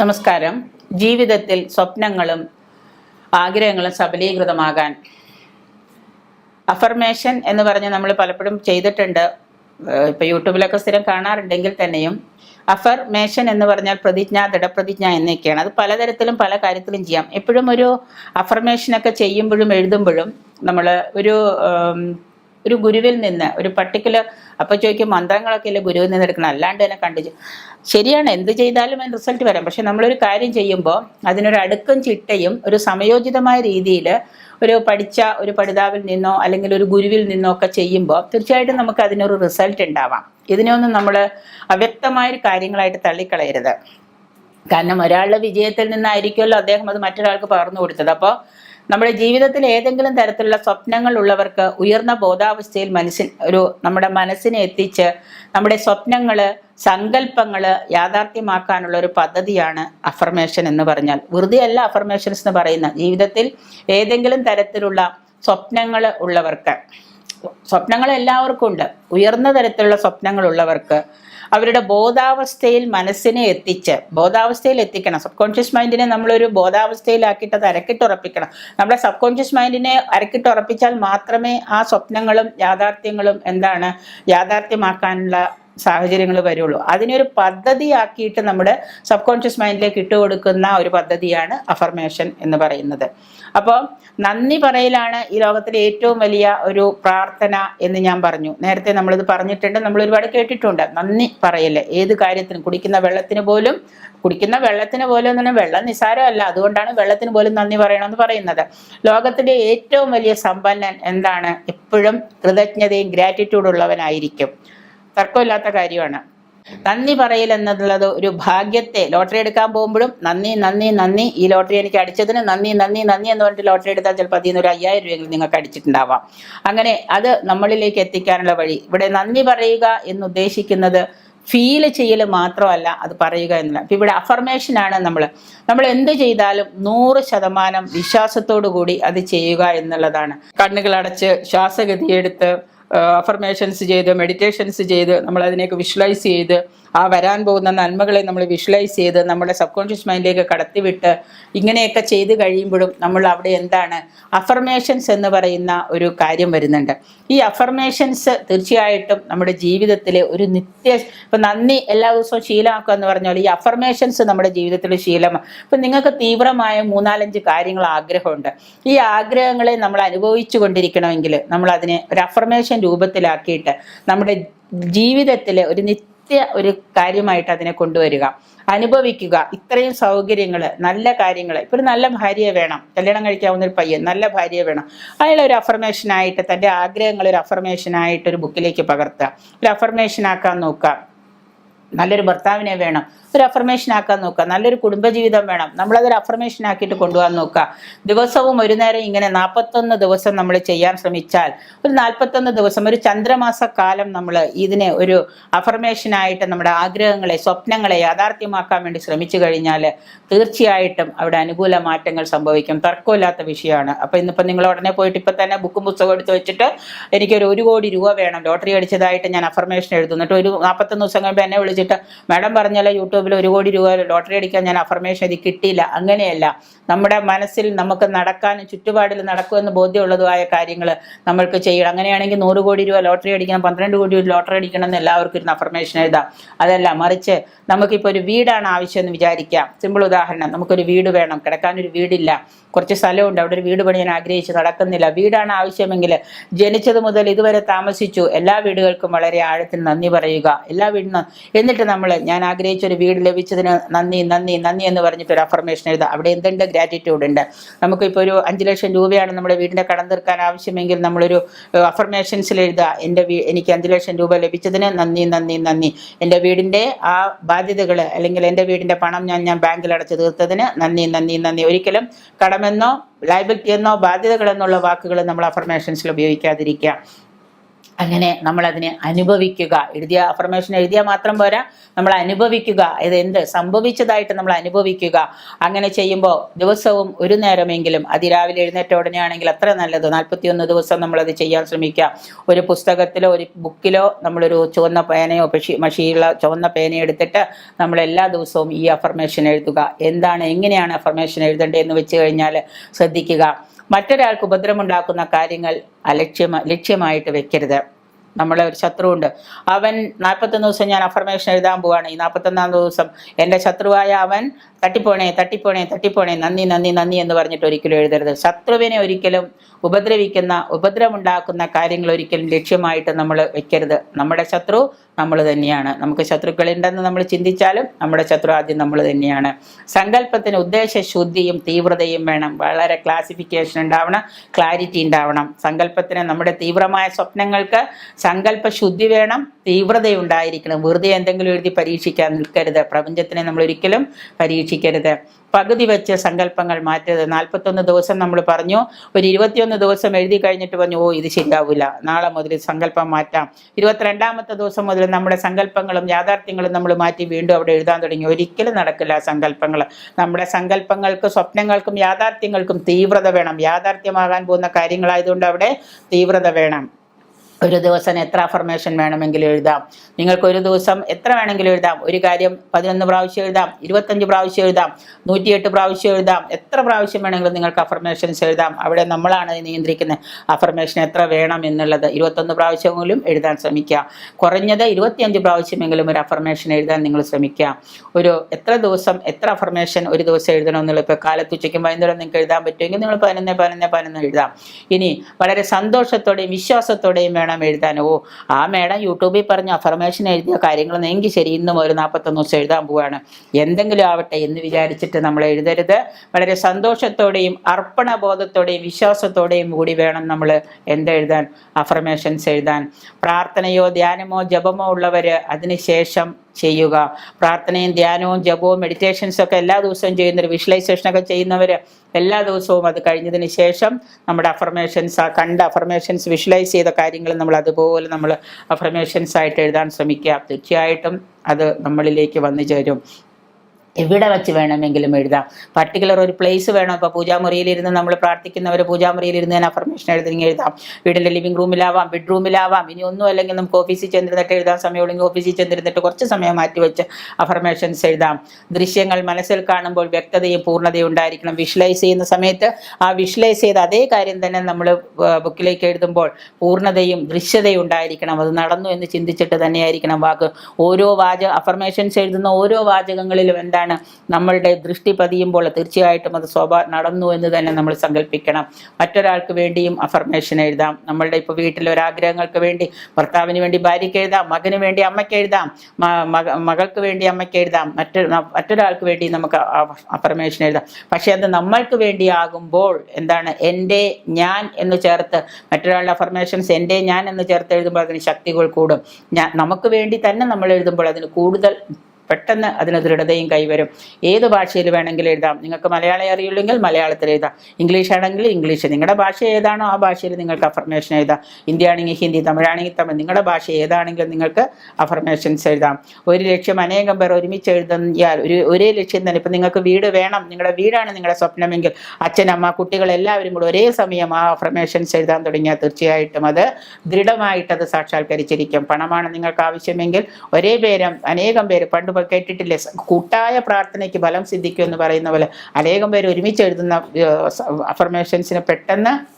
നമസ്കാരം. ജീവിതത്തിൽ സ്വപ്നങ്ങളും ആഗ്രഹങ്ങളും സബലീകൃതമാകാൻ അഫർമേഷൻ എന്ന് പറഞ്ഞ് നമ്മൾ പലപ്പോഴും ചെയ്തിട്ടുണ്ട്. ഇപ്പൊ യൂട്യൂബിലൊക്കെ സ്ഥിരം കാണാറുണ്ടെങ്കിൽ തന്നെയും അഫർമേഷൻ എന്ന് പറഞ്ഞാൽ പ്രതിജ്ഞ ദൃഢപ്രതിജ്ഞ എന്നൊക്കെയാണ്. അത് പലതരത്തിലും പല കാര്യത്തിലും ചെയ്യാം. എപ്പോഴും ഒരു അഫർമേഷനൊക്കെ ചെയ്യുമ്പോഴും എഴുതുമ്പോഴും നമ്മൾ ഒരു ഒരു ഗുരുവിൽ നിന്ന് ഒരു പർട്ടിക്കുലർ അപ്പൊ ചോദിക്കും മന്ത്രങ്ങളൊക്കെ അല്ലേ ഗുരുവിൽ നിന്ന് എടുക്കണം? അല്ലാണ്ട് തന്നെ കണ്ടു ശരിയാണ് എന്ത് ചെയ്താലും അതിന് റിസൾട്ട് വരാം. പക്ഷെ നമ്മളൊരു കാര്യം ചെയ്യുമ്പോൾ അതിനൊരു അടുക്കും ചിട്ടയും ഒരു സമയോചിതമായ രീതിയിൽ ഒരു പഠിച്ച ഒരു പഠിതാവിൽ നിന്നോ അല്ലെങ്കിൽ ഒരു ഗുരുവിൽ നിന്നോ ഒക്കെ ചെയ്യുമ്പോൾ തീർച്ചയായിട്ടും നമുക്ക് അതിനൊരു റിസൾട്ട് ഉണ്ടാവാം. ഇതിനെയൊന്നും നമ്മൾ അവ്യക്തമായ കാര്യങ്ങളായിട്ട് തള്ളിക്കളയരുത്. കാരണം ഒരാളുടെ വിജയത്തിൽ നിന്നായിരിക്കുമല്ലോ അദ്ദേഹം അത് മറ്റൊരാൾക്ക് പകർന്നു കൊടുത്തത്. അപ്പോൾ നമ്മുടെ ജീവിതത്തിൽ ഏതെങ്കിലും തരത്തിലുള്ള സ്വപ്നങ്ങൾ ഉള്ളവർക്ക് ഉയർന്ന ബോധാവസ്ഥയിൽ മനസ്സിൻ ഒരു നമ്മുടെ മനസ്സിനെ എത്തിച്ച് നമ്മുടെ സ്വപ്നങ്ങൾ സങ്കല്പങ്ങൾ യാഥാർത്ഥ്യമാക്കാനുള്ള ഒരു പദ്ധതിയാണ് അഫർമേഷൻ എന്ന് പറഞ്ഞാൽ. വെറുതെ അല്ല അഫർമേഷൻസ് എന്ന് പറയുന്ന ജീവിതത്തിൽ ഏതെങ്കിലും തരത്തിലുള്ള സ്വപ്നങ്ങൾ ഉള്ളവർക്ക് സ്വപ്നങ്ങൾ എല്ലാവർക്കും ഉണ്ട്. ഉയർന്ന തരത്തിലുള്ള സ്വപ്നങ്ങൾ ഉള്ളവർക്ക് അവരുടെ ബോധാവസ്ഥയിൽ മനസ്സിനെ എത്തിച്ച് ബോധാവസ്ഥയിൽ എത്തിക്കണം. സബ് കോൺഷ്യസ് മൈൻഡിനെ നമ്മളൊരു ബോധാവസ്ഥയിലാക്കിയിട്ട് അത് അരക്കിട്ടുറപ്പിക്കണം നമ്മളെ സബ് കോൺഷ്യസ് മൈൻഡിനെ അരക്കിട്ടുറപ്പിച്ചാൽ മാത്രമേ ആ സ്വപ്നങ്ങളും യാഥാർത്ഥ്യങ്ങളും എന്താണ് യാഥാർത്ഥ്യമാക്കാനുള്ള സാഹചര്യങ്ങൾ വരുള്ളൂ. അതിനൊരു പദ്ധതിയാക്കിയിട്ട് നമ്മുടെ സബ് കോൺഷ്യസ് മൈൻഡിലേക്ക് ഇട്ടുകൊടുക്കുന്ന ഒരു പദ്ധതിയാണ് അഫർമേഷൻ എന്ന് പറയുന്നത്. അപ്പോൾ നന്ദി പറയലാണ് ഈ ലോകത്തിലെ ഏറ്റവും വലിയ ഒരു പ്രാർത്ഥന എന്ന് ഞാൻ പറഞ്ഞു. നേരത്തെ നമ്മളിത് പറഞ്ഞിട്ടുണ്ട് നമ്മൾ ഒരുപാട് കേട്ടിട്ടുണ്ട്. നന്ദി പറയൽ. ഏത് കാര്യത്തിനും കുടിക്കുന്ന വെള്ളത്തിന് പോലും കുടിക്കുന്ന വെള്ളത്തിന് പോലും എന്ന് പറഞ്ഞാൽ വെള്ളം നിസ്സാരമല്ല. അതുകൊണ്ടാണ് വെള്ളത്തിന് പോലും നന്ദി പറയണമെന്ന് പറയുന്നത്. ലോകത്തിലെ ഏറ്റവും വലിയ സമ്പന്നൻ എന്താണ്? എപ്പോഴും കൃതജ്ഞതയും ഗ്രാറ്റിറ്റ്യൂഡ് ഉള്ളവനായിരിക്കും. തർക്കമില്ലാത്ത കാര്യമാണ്. നന്ദി പറയൽ എന്നുള്ളത് ഒരു ഭാഗ്യത്തെ ലോട്ടറി എടുക്കാൻ പോകുമ്പോഴും നന്ദി നന്ദി നന്ദി ഈ ലോട്ടറി എനിക്ക് അടിച്ചതിന് നന്ദി നന്ദി നന്ദി എന്ന് പറഞ്ഞിട്ട് ലോട്ടറി എടുത്താൽ ചിലപ്പോൾ അതിൽ നിന്ന് ഒരു അയ്യായിരം രൂപയെങ്കിലും നിങ്ങൾക്ക് അടിച്ചിട്ടുണ്ടാവാം. അങ്ങനെ അത് നമ്മളിലേക്ക് എത്തിക്കാനുള്ള വഴി. ഇവിടെ നന്ദി പറയുക എന്ന് ഉദ്ദേശിക്കുന്നത് ഫീൽ ചെയ്യൽ മാത്രമല്ല അത് പറയുക എന്നുള്ള അപ്പം ഇവിടെ അഫർമേഷൻ ആണ് നമ്മൾ. നമ്മൾ എന്ത് ചെയ്താലും നൂറ് ശതമാനം വിശ്വാസത്തോടു കൂടി അത് ചെയ്യുക എന്നുള്ളതാണ്. കണ്ണുകളടച്ച് ശ്വാസഗതിയെടുത്ത് അഫർമേഷൻസ് ചെയ്ത് മെഡിറ്റേഷൻസ് ചെയ്ത് നമ്മളതിനെയൊക്കെ വിഷ്വലൈസ് ചെയ്ത് ആ വരാൻ പോകുന്ന നന്മകളെ നമ്മൾ വിഷ്വലൈസ് ചെയ്ത് നമ്മുടെ സബ് കോൺഷ്യസ് മൈൻഡിലേക്ക് കടത്തിവിട്ട് ഇങ്ങനെയൊക്കെ ചെയ്ത് കഴിയുമ്പോഴും നമ്മൾ അവിടെ എന്താണ് അഫർമേഷൻസ് എന്ന് പറയുന്ന ഒരു കാര്യം വരുന്നുണ്ട്. ഈ അഫർമേഷൻസ് തീർച്ചയായിട്ടും നമ്മുടെ ജീവിതത്തിലെ ഒരു നിത്യ ഇപ്പം നന്ദി എല്ലാ ദിവസവും ശീലമാക്കുക എന്ന് പറഞ്ഞാൽ ഈ അഫർമേഷൻസ് നമ്മുടെ ജീവിതത്തിൽ ശീലമാണ് ഇപ്പം നിങ്ങൾക്ക് തീവ്രമായ മൂന്നാലഞ്ച് കാര്യങ്ങൾ ആഗ്രഹമുണ്ട്. ഈ ആഗ്രഹങ്ങളെ നമ്മൾ അനുഭവിച്ചു കൊണ്ടിരിക്കണമെങ്കിൽ നമ്മൾ അതിനെ ഒരു അഫർമേഷൻ രൂപത്തിലാക്കിയിട്ട് നമ്മുടെ ജീവിതത്തിലെ ഒരു നിത്യ ഒരു കാര്യമായിട്ട് അതിനെ കൊണ്ടുവരിക. അനുഭവിക്കുക. ഇത്രയും സൗകര്യങ്ങൾ നല്ല കാര്യങ്ങൾ ഇപ്പൊ ഒരു നല്ല ഭാര്യയെ വേണം. കല്യാണം കഴിക്കാവുന്ന ഒരു പയ്യൻ നല്ല ഭാര്യയെ വേണം. അയാൾ ഒരു അഫർമേഷനായിട്ട് തന്റെ ആഗ്രഹങ്ങൾ ഒരു അഫർമേഷനായിട്ട് ഒരു ബുക്കിലേക്ക് പകർത്തുക. ഒരു അഫർമേഷൻ ആക്കാൻ നോക്കുക. നല്ലൊരു ഭർത്താവിനെ വേണം. ഒരു അഫർമേഷൻ ആക്കാൻ നോക്കുക. നല്ലൊരു കുടുംബജീവിതം വേണം. നമ്മളതൊരു അഫർമേഷൻ ആക്കിയിട്ട് കൊണ്ടുപോകാൻ നോക്കുക. ദിവസവും ഒരു നേരം ഇങ്ങനെ നാൽപ്പത്തൊന്ന് ദിവസം നമ്മൾ ചെയ്യാൻ ശ്രമിച്ചാൽ ഒരു നാൽപ്പത്തൊന്ന് ദിവസം ഒരു ചന്ദ്രമാസ കാലം നമ്മൾ ഇതിനെ ഒരു അഫർമേഷനായിട്ട് നമ്മുടെ ആഗ്രഹങ്ങളെ സ്വപ്നങ്ങളെ യാഥാർത്ഥ്യമാക്കാൻ വേണ്ടി ശ്രമിച്ചു കഴിഞ്ഞാൽ തീർച്ചയായിട്ടും അവിടെ അനുകൂല മാറ്റങ്ങൾ സംഭവിക്കും. തർക്കമില്ലാത്ത വിഷയമാണ്. അപ്പോൾ ഇന്നിപ്പോൾ നിങ്ങൾ ഉടനെ പോയിട്ട് ഇപ്പം തന്നെ ബുക്കും പുസ്തകം എടുത്ത് വെച്ചിട്ട് എനിക്കൊരു ഒരു കോടി രൂപ വേണം. ലോട്ടറി അടിച്ചതായിട്ട് ഞാൻ അഫർമേഷൻ എഴുതുന്നിട്ട് ഒരു നാൽപ്പത്തൊന്ന് ദിവസം കഴിയുമ്പോൾ എന്നെ വിളിച്ചിട്ട് മാഡം പറഞ്ഞല്ലോ യൂട്യൂബിൽ ഒരു കോടി രൂപ ലോട്ടറി അടിക്കാൻ ഞാൻ അഫർമേഷൻ ഇത് കിട്ടിയില്ല. അങ്ങനെയല്ല. നമ്മുടെ മനസ്സിൽ നമുക്ക് നടക്കാനും ചുറ്റുപാടിൽ നടക്കുമെന്ന് ബോധ്യമുള്ളതുമായ കാര്യങ്ങൾ നമ്മൾക്ക് ചെയ്യണം. അങ്ങനെയാണെങ്കിൽ നൂറ് കോടി രൂപ ലോട്ടറി അടിക്കണം പന്ത്രണ്ട് കോടി രൂപ ലോട്ടറി അടിക്കണം എന്ന് എല്ലാവർക്കും ഇരുന്ന് അഫർമേഷൻ എഴുതാം. അതല്ല മറിച്ച് നമുക്കിപ്പോൾ ഒരു വീടാണ് ആവശ്യമെന്ന് വിചാരിക്കാം. സിമ്പിൾ ഉദാഹരണം നമുക്കൊരു വീട് വേണം. കിടക്കാനൊരു വീടില്ല. കുറച്ച് സ്ഥലമുണ്ട്. അവിടെ ഒരു വീട് പണിയാൻ ആഗ്രഹിച്ച്. നടക്കുന്നില്ല. വീടാണ് ആവശ്യമെങ്കിൽ ജനിച്ചത് മുതൽ ഇതുവരെ താമസിച്ചു. എല്ലാ വീടുകൾക്കും വളരെ ആഴത്തിൽ നന്ദി പറയുക. എല്ലാ വീടിനും എന്നിട്ട് നമ്മൾ ഞാൻ ആഗ്രഹിച്ച ഒരു വീട് ലഭിച്ചതിന് നന്ദി നന്ദി നന്ദി എന്ന് പറഞ്ഞിട്ട് ഒരു അഫർമേഷൻ എഴുതാം. അവിടെ എന്തുണ്ട്? ഗ്രാറ്റിറ്റ്യൂഡ് ഉണ്ട്. നമുക്കിപ്പോൾ ഒരു അഞ്ച് ലക്ഷം രൂപയാണ് നമ്മുടെ വീടിന്റെ കടം തീർക്കാൻ ആവശ്യമെങ്കിൽ നമ്മളൊരു അഫർമേഷൻസിൽ എഴുതുക. എന്റെ വീ എനിക്ക് അഞ്ച് ലക്ഷം രൂപ ലഭിച്ചതിന് നന്ദി നന്ദി നന്ദി. എന്റെ വീടിന്റെ ആ ബാധ്യതകൾ അല്ലെങ്കിൽ എന്റെ വീടിന്റെ പണം ഞാൻ ഞാൻ ബാങ്കിൽ അടച്ചു തീർത്തതിന് നന്ദി നന്ദി നന്ദി. ഒരിക്കലും കടമെന്നോ ലൈബിലിറ്റി എന്നോ ബാധ്യതകളെന്നുള്ള വാക്കുകൾ നമ്മൾ അഫർമേഷൻസിൽ ഉപയോഗിക്കാതിരിക്കുക. അങ്ങനെ നമ്മൾ അതിനെ അനുഭവിക്കുക. എഴുതിയ അഫർമേഷൻ എഴുതിയാൽ മാത്രം പോരാ. നമ്മൾ അനുഭവിക്കുക. ഇത് എന്ത് സംഭവിച്ചതായിട്ട് നമ്മൾ അനുഭവിക്കുക. അങ്ങനെ ചെയ്യുമ്പോൾ ദിവസവും ഒരു നേരമെങ്കിലും അതിരാവിലെ എഴുന്നേറ്റ ഉടനെ ആണെങ്കിൽ അത്ര നല്ലത്. നാൽപ്പത്തിയൊന്ന് ദിവസം നമ്മളത് ചെയ്യാൻ ശ്രമിക്കുക. ഒരു പുസ്തകത്തിലോ ഒരു ബുക്കിലോ നമ്മളൊരു ചുവന്ന പേനയോ പക്ഷി മഷിയുള്ള ചുവന്ന പേനയോ എടുത്തിട്ട് നമ്മൾ എല്ലാ ദിവസവും ഈ അഫർമേഷൻ എഴുതുക. എന്താണ് എങ്ങനെയാണ് അഫർമേഷൻ എഴുതേണ്ടതെന്ന് വെച്ച് കഴിഞ്ഞാൽ ശ്രദ്ധിക്കുക. മറ്റൊരാൾക്ക് ഉപദ്രവമുണ്ടാക്കുന്ന കാര്യങ്ങൾ അലക്ഷ്യമ ലക്ഷ്യമായിട്ട് വെക്കരുത്. നമ്മളെ ഒരു ശത്രുവുണ്ട്. അവൻ നാൽപ്പത്തൊന്ന് ദിവസം ഞാൻ അഫർമേഷൻ എഴുതാൻ പോവാണ്. ഈ നാൽപ്പത്തൊന്നാം ദിവസം എന്റെ ശത്രുവായ അവൻ തട്ടിപ്പോണേ തട്ടിപ്പോണേ തട്ടിപ്പോണേ നന്ദി നന്ദി നന്ദി എന്ന് പറഞ്ഞിട്ട് ഒരിക്കലും എഴുതരുത്. ശത്രുവിനെ ഒരിക്കലും ഉപദ്രവിക്കുന്ന ഉപദ്രവമുണ്ടാക്കുന്ന കാര്യങ്ങൾ ഒരിക്കലും ലക്ഷ്യമായിട്ട് നമ്മൾ വെക്കരുത്. നമ്മുടെ ശത്രു നമ്മൾ തന്നെയാണ്. നമുക്ക് ശത്രുക്കളുണ്ടെന്ന് നമ്മൾ ചിന്തിച്ചാലും നമ്മുടെ ശത്രു ആദ്യം നമ്മൾ തന്നെയാണ്. സങ്കല്പത്തിന് ഉദ്ദേശ ശുദ്ധിയും തീവ്രതയും വേണം. വളരെ ക്ലാസിഫിക്കേഷൻ ഉണ്ടാവണം ക്ലാരിറ്റി ഉണ്ടാവണം. സങ്കല്പത്തിന് നമ്മുടെ തീവ്രമായ സ്വപ്നങ്ങൾക്ക് സങ്കല്പ ശുദ്ധി വേണം. തീവ്രതയുണ്ടായിരിക്കണം. വെറുതെ എന്തെങ്കിലും എഴുതി പരീക്ഷിക്കാൻ നിൽക്കരുത്. പ്രപഞ്ചത്തിനെ നമ്മൾ ഒരിക്കലും പരീക്ഷിക്കരുത്. പകുതി വെച്ച് സങ്കല്പങ്ങൾ മാറ്റരുത്. നാൽപ്പത്തൊന്ന് ദിവസം നമ്മൾ പറഞ്ഞു. ഒരു ഇരുപത്തിയൊന്ന് ദിവസം എഴുതി കഴിഞ്ഞിട്ട് പറഞ്ഞു ഓ ഇത് ശരിയാവില്ല നാളെ മുതൽ സങ്കല്പം മാറ്റാം. ഇരുപത്തിരണ്ടാമത്തെ ദിവസം മുതൽ നമ്മുടെ സങ്കല്പങ്ങളും യാഥാർത്ഥ്യങ്ങളും നമ്മൾ മാറ്റി വീണ്ടും അവിടെ എഴുതാൻ തുടങ്ങി. ഒരിക്കലും നടക്കില്ല സങ്കല്പങ്ങൾ. നമ്മുടെ സങ്കല്പങ്ങൾക്ക് സ്വപ്നങ്ങൾക്കും യാഥാർത്ഥ്യങ്ങൾക്കും തീവ്രത വേണം. യാഥാർത്ഥ്യമാകാൻ പോകുന്ന കാര്യങ്ങളായതുകൊണ്ട് അവിടെ തീവ്രത വേണം. ഒരു ദിവസം എത്ര അഫർമേഷൻ വേണമെങ്കിലും എഴുതാം. നിങ്ങൾക്ക് ഒരു ദിവസം എത്ര വേണമെങ്കിലും എഴുതാം. ഒരു കാര്യം പതിനൊന്ന് പ്രാവശ്യം എഴുതാം ഇരുപത്തഞ്ച് പ്രാവശ്യം എഴുതാം നൂറ്റിയെട്ട് പ്രാവശ്യം എഴുതാം. എത്ര പ്രാവശ്യം വേണമെങ്കിലും നിങ്ങൾക്ക് അഫർമേഷൻസ് എഴുതാം. അവിടെ നമ്മളാണ് നിയന്ത്രിക്കുന്നത്. അഫർമേഷൻ എത്ര വേണം എന്നുള്ളത്. ഇരുപത്തൊന്ന് പ്രാവശ്യമെങ്കിലും എഴുതാൻ ശ്രമിക്കുക. കുറഞ്ഞത് ഇരുപത്തിയഞ്ച് പ്രാവശ്യമെങ്കിലും ഒരു അഫർമേഷൻ എഴുതാൻ നിങ്ങൾ ശ്രമിക്കുക. ഒരു എത്ര ദിവസം എത്ര അഫർമേഷൻ ഒരു ദിവസം എഴുതണമെന്നുള്ള ഇപ്പോൾ കാലത്ത് ഉച്ചയ്ക്കും വൈകുന്നേരം നിങ്ങൾക്ക് എഴുതാൻ പറ്റുമെങ്കിൽ നിങ്ങൾ പതിനൊന്ന് പതിനൊന്ന് പതിനൊന്ന് എഴുതാം. ഇനി വളരെ സന്തോഷത്തോടെയും വിശ്വാസത്തോടെയും വേണം എഴുതാൻ. ഓ ആ മേഡം യൂട്യൂബിൽ പറഞ്ഞ അഫർമേഷൻ എഴുതിയ കാര്യങ്ങൾ എങ്കിൽ ശരി ഇന്നും ഒരു നാൽപ്പത്തൊന്ന് ദിവസം എഴുതാൻ പോവുകയാണ് എന്തെങ്കിലും ആവട്ടെ എന്ന് വിചാരിച്ചിട്ട് നമ്മൾ എഴുതരുത്. വളരെ സന്തോഷത്തോടെയും അർപ്പണബോധത്തോടെയും വിശ്വാസത്തോടെയും കൂടി വേണം നമ്മൾ എന്തെഴുതാൻ അഫർമേഷൻസ് എഴുതാൻ. പ്രാർത്ഥനയോ ധ്യാനമോ ജപമോ ഉള്ളവർ അതിനുശേഷം ചെയ്യുക. പ്രാർത്ഥനയും ധ്യാനവും ജപവും മെഡിറ്റേഷൻസും ഒക്കെ എല്ലാ ദിവസവും ചെയ്യുന്നവർ വിഷ്വലൈസേഷനൊക്കെ ചെയ്യുന്നവർ എല്ലാ ദിവസവും അത് കഴിഞ്ഞതിന് ശേഷം നമ്മുടെ അഫർമേഷൻസ് ആ കണ്ട അഫർമേഷൻസ് വിഷ്വലൈസ് ചെയ്ത കാര്യങ്ങൾ നമ്മൾ അതുപോലെ നമ്മൾ അഫർമേഷൻസ് ആയിട്ട് എഴുതാൻ ശ്രമിക്കുക. തീർച്ചയായിട്ടും അത് നമ്മളിലേക്ക് വന്നു ചേരും. എവിടെ വെച്ച് വേണമെങ്കിലും എഴുതാം. പർട്ടിക്കുലർ ഒരു പ്ലേസ് വേണം. ഇപ്പോൾ പൂജാമുറിയിലിരുന്ന് നമ്മൾ പ്രാർത്ഥിക്കുന്നവർ പൂജാമുറിയിലിരുന്ന് ഞാൻ അഫർമേഷൻ എഴുതി എഴുതാം. വീടിന്റെ ലിവിംഗ് റൂമിലാവാം ബെഡ്റൂമിലാവാം ഇനി ഒന്നും അല്ലെങ്കിൽ നമുക്ക് ഓഫീസിൽ ചെന്നിരുന്നിട്ട് എഴുതാൻ സമയമുണ്ടെങ്കിൽ ഓഫീസിൽ ചെന്നിരുന്നിട്ട് കുറച്ച് സമയം മാറ്റി വെച്ച് അഫർമേഷൻസ് എഴുതാം. ദൃശ്യങ്ങൾ മനസ്സിൽ കാണുമ്പോൾ വ്യക്തതയും പൂർണതയും ഉണ്ടായിരിക്കണം. വിഷ്വലൈസ് ചെയ്യുന്ന സമയത്ത് ആ വിഷ്വലൈസ് ചെയ്ത അതേ കാര്യം തന്നെ നമ്മൾ ബുക്കിലേക്ക് എഴുതുമ്പോൾ പൂർണതയും ദൃശ്യതയും ഉണ്ടായിരിക്കണം. അത് നടന്നു എന്ന് ചിന്തിച്ചിട്ട് തന്നെയായിരിക്കണം വാക്ക്. ഓരോ വാചക അഫർമേഷൻസ് എഴുതുന്ന ഓരോ വാചകങ്ങളിലും എന്താണ് നമ്മളുടെ ദൃഷ്ടി പതിയുമ്പോൾ തീർച്ചയായിട്ടും അത് സ്വാഭാ നടന്നു എന്ന് തന്നെ നമ്മൾ സങ്കല്പിക്കണം മറ്റൊരാൾക്ക് വേണ്ടിയും അഫർമേഷൻ എഴുതാം. നമ്മളുടെ ഇപ്പോൾ വീട്ടിലെ ഒരാഗ്രഹങ്ങൾക്ക് വേണ്ടി ഭർത്താവിന് വേണ്ടി ഭാര്യയ്ക്ക് എഴുതാം മകന് വേണ്ടി അമ്മയ്ക്ക് എഴുതാം മകൾക്ക് വേണ്ടി അമ്മയ്ക്ക് എഴുതാം മറ്റൊരു മറ്റൊരാൾക്ക് വേണ്ടി നമുക്ക് അഫർമേഷൻ എഴുതാം. പക്ഷേ അത് നമ്മൾക്ക് വേണ്ടിയാകുമ്പോൾ എന്താണ്? എന്റെ ഞാൻ എന്ന് ചേർത്ത് മറ്റൊരാളുടെ അഫർമേഷൻസ് എന്റെ ഞാൻ എന്ന് ചേർത്ത് എഴുതുമ്പോൾ അതിന് ശക്തികൾ കൂടും. ഞാൻ നമുക്ക് വേണ്ടി തന്നെ നമ്മൾ എഴുതുമ്പോൾ അതിന് കൂടുതൽ പെട്ടെന്ന് അതിന് ദൃഢതയും കൈവരും. ഏത് ഭാഷയിൽ വേണമെങ്കിലും എഴുതാം. നിങ്ങൾക്ക് മലയാളം അറിയില്ലെങ്കിൽ മലയാളത്തിൽ എഴുതാം. ഇംഗ്ലീഷ് ആണെങ്കിൽ ഇംഗ്ലീഷ് നിങ്ങളുടെ ഭാഷ ഏതാണോ ആ ഭാഷയിൽ നിങ്ങൾക്ക് അഫർമേഷൻ എഴുതാം. ഹിന്ദി ആണെങ്കിൽ ഹിന്ദി തമിഴാണെങ്കിൽ തമിഴ്. നിങ്ങളുടെ ഭാഷ ഏതാണെങ്കിലും നിങ്ങൾക്ക് അഫർമേഷൻസ് എഴുതാം. ഒരു ലക്ഷ്യം അനേകം പേർ ഒരുമിച്ച് എഴുതിയാൽ ഒരു ഒരേ ലക്ഷ്യം തന്നെ. ഇപ്പം നിങ്ങൾക്ക് വീട് വേണം. നിങ്ങളുടെ വീടാണ് നിങ്ങളുടെ സ്വപ്നമെങ്കിൽ അച്ഛൻ അമ്മ കുട്ടികൾ എല്ലാവരും കൂടെ ഒരേ സമയം ആ അഫർമേഷൻസ് എഴുതാൻ തുടങ്ങിയാൽ തീർച്ചയായിട്ടും അത് ദൃഢമായിട്ട് അത് സാക്ഷാത്കരിച്ചിരിക്കും. പണമാണ് നിങ്ങൾക്ക് ആവശ്യമെങ്കിൽ ഒരേ പേരും അനേകം പേര് പണ്ട് കേട്ടിട്ടില്ലേ? കൂട്ടായ പ്രാർത്ഥനയ്ക്ക് ഫലം സിദ്ധിക്കും എന്ന് പറയുന്ന പോലെ അനേകം പേര് ഒരുമിച്ച് എഴുതുന്ന അഫർമേഷൻസിന് പെട്ടെന്ന്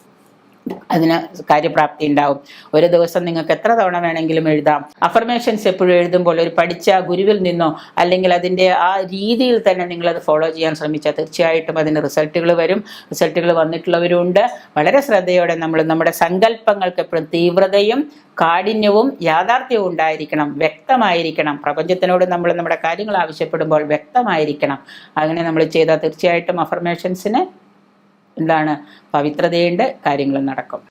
അതിന് കാര്യപ്രാപ്തി ഉണ്ടാവും. ഒരു ദിവസം നിങ്ങൾക്ക് എത്ര തവണ വേണമെങ്കിലും എഴുതാം. അഫർമേഷൻസ് എപ്പോഴും എഴുതുമ്പോൾ ഒരു പഠിച്ച ഗുരുവിൽ നിന്നോ അല്ലെങ്കിൽ അതിന്റെ ആ രീതിയിൽ തന്നെ നിങ്ങളത് ഫോളോ ചെയ്യാൻ ശ്രമിച്ചാൽ തീർച്ചയായിട്ടും അതിന് റിസൾട്ടുകൾ വരും. റിസൾട്ടുകൾ വന്നിട്ടുള്ളവരുണ്ട്. വളരെ ശ്രദ്ധയോടെ നമ്മൾ നമ്മുടെ സങ്കല്പങ്ങൾക്ക് എപ്പോഴും തീവ്രതയും കാഠിന്യവും യാഥാർത്ഥ്യവും ഉണ്ടായിരിക്കണം. വ്യക്തമായിരിക്കണം. പ്രപഞ്ചത്തിനോട് നമ്മൾ നമ്മുടെ കാര്യങ്ങൾ ആവശ്യപ്പെടുമ്പോൾ വ്യക്തമായിരിക്കണം. അങ്ങനെ നമ്മൾ ചെയ്താൽ തീർച്ചയായിട്ടും അഫർമേഷൻസിന് എന്താണ് പവിത്രതയുണ്ട് കാര്യങ്ങൾ നടക്കും.